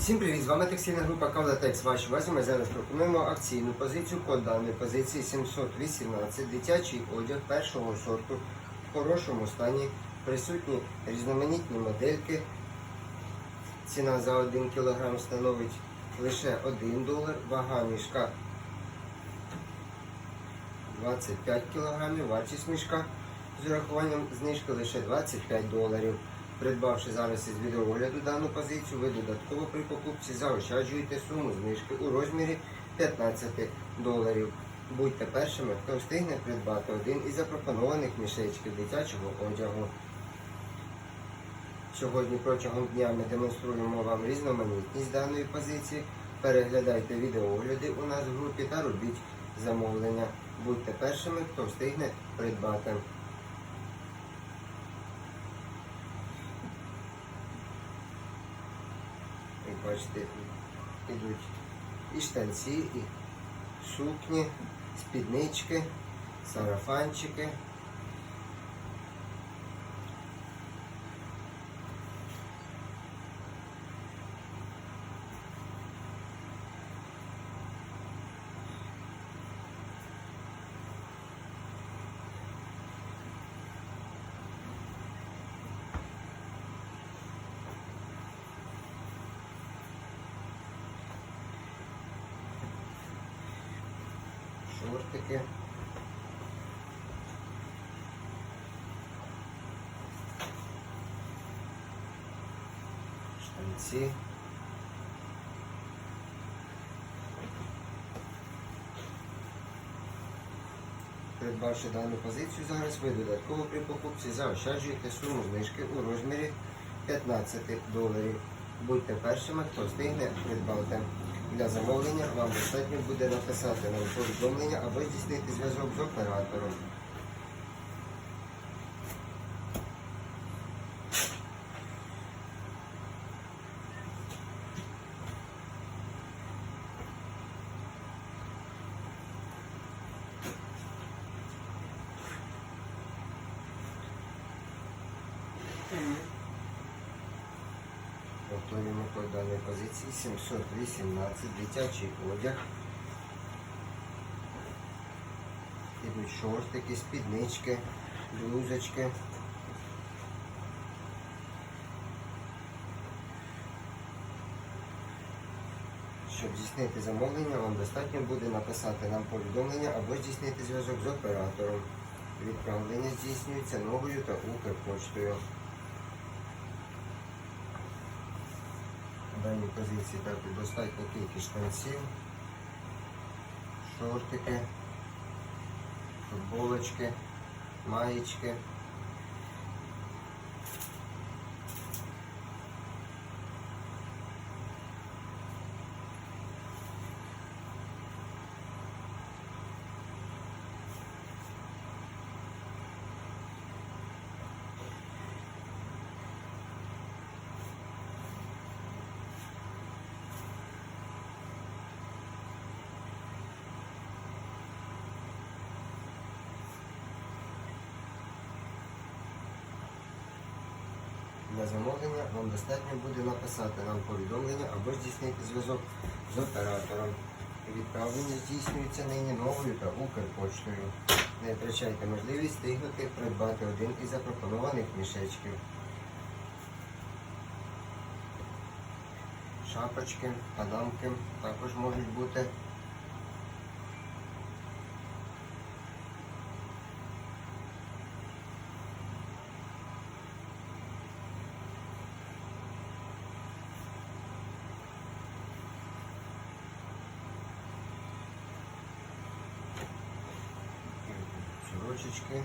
Всім привіт! З вами текстильна група Кавлатекс. Ваші увазі ми зараз пропонуємо акційну позицію код даної позиції 718 дитячий одяг першого сорту в хорошому стані. Присутні різноманітні модельки. Ціна за 1 кг становить лише 1 долар. Вага мішка 25 кг. Вартість мішка з урахуванням знижки лише 25 доларів. Придбавши зараз із відеогляду дану позицію, ви додатково при покупці заощаджуєте суму знижки у розмірі 15 доларів. Будьте першими, хто встигне придбати один із запропонованих мішечків дитячого одягу. Сьогодні протягом дня ми демонструємо вам різноманітність даної позиції. Переглядайте відеогляди у нас в групі та робіть замовлення. Будьте першими, хто встигне придбати. Бачите, йдуть і штанці, і сукні, спіднички, сарафанчики. Шортики. Штанці. Придбавши дану позицію зараз, ви додатково при покупці заощаджуєте суму знижки у розмірі 15 доларів. Будьте першими, хто встигне придбати. Для замовлення вам достатньо буде написати нам повідомлення або здійснити зв'язок з оператором. Повторюємо код даної позиції 718 дитячий одяг. Ідуть шортики, спіднички, блузочки. Щоб здійснити замовлення, вам достатньо буде написати нам повідомлення або здійснити зв'язок з оператором. Відправлення здійснюється новою та Укрпоштою. В даній позиції також достатньо кількість штанців, шортики, футболочки, маєчки. Для замовлення вам достатньо буде написати нам повідомлення або здійснити зв'язок з оператором. Відправлення здійснюється нині новою та Укрпоштою. Не втрачайте можливість встигнути придбати один із запропонованих мішечків. Шапочки, панамки також можуть бути. Сорочечки.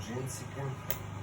Джинсики.